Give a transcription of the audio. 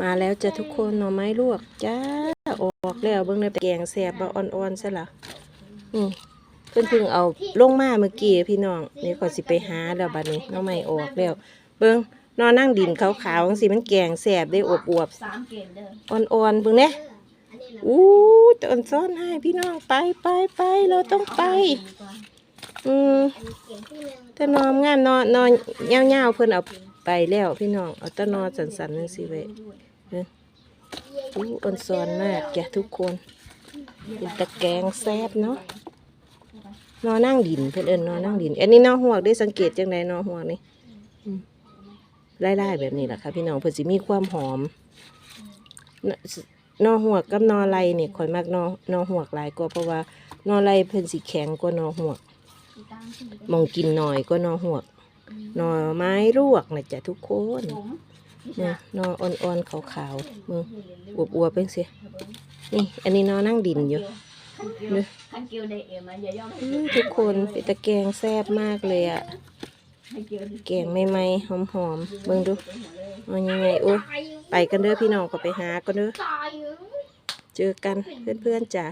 มาแล้วจ้ะทุกคนหน่อไม้ลวกจ้าออกแล้วเบิ่งในแกงแสบบ่อ่อนๆซะละนี่เพิ่นเพิ่งเอาลงมาเมื่อกี้พี่น้องนี่ก็สิไปหาแล้วบัดนี้หน่อไม้ออกแล้ว เบิ่งนอนนั่งดินขาวๆจังซี่มันแกงแสบได้อวบๆอ่อนๆเบิ่งเด้อู้ตอนซ้อนให้พี่น้องไปไปไปเราต้องไป อืมแต่นอนงามนอนนอนเงาวๆเพิ่นเอา ไปแล้วพี่น้อง เอาตะนอนสันๆจังซี่ไว้เด้ออู้อ่อนซ้อนมากจ้ะทุกคนเป็นตะแกงแซบเนาะนอนนั่งดินเพิ่นเอินนอนนั่งดิน อันนี้นอหัวกได้สังเกตจังไดนอหัวนี่ไล่ๆแบบนี้แหละค่ะพี่น้องเพิ่นสิมีความหอมนนอหวกับนอไรนี่ข่อยมักนอนอหัวลายกว่าเพราะว่านอไรเพิ่นสิแข็งกว่านอหวมองกินหน่อยก็นอหัว หน่อไม้ลวกนะจ๊ะทุกคนเนี่ยนออ่อนๆขาวๆมึงอวบๆเป็นสินี่ อันนี้นอนั่งดินอยู่เนี่ยขันเกียวได้เอ็มอะอย่ายอมให้อื้อทุกคนเป็นตะแกงแซ่บมากเลยอะให้เกียวดิแกงใหม่ๆหอมๆเบิ่งดูเอายังไงโอ้ยไปกันเด้อพี่น้องก็ไปหากันเด้อเจอกันเพื่อนๆจ้ะ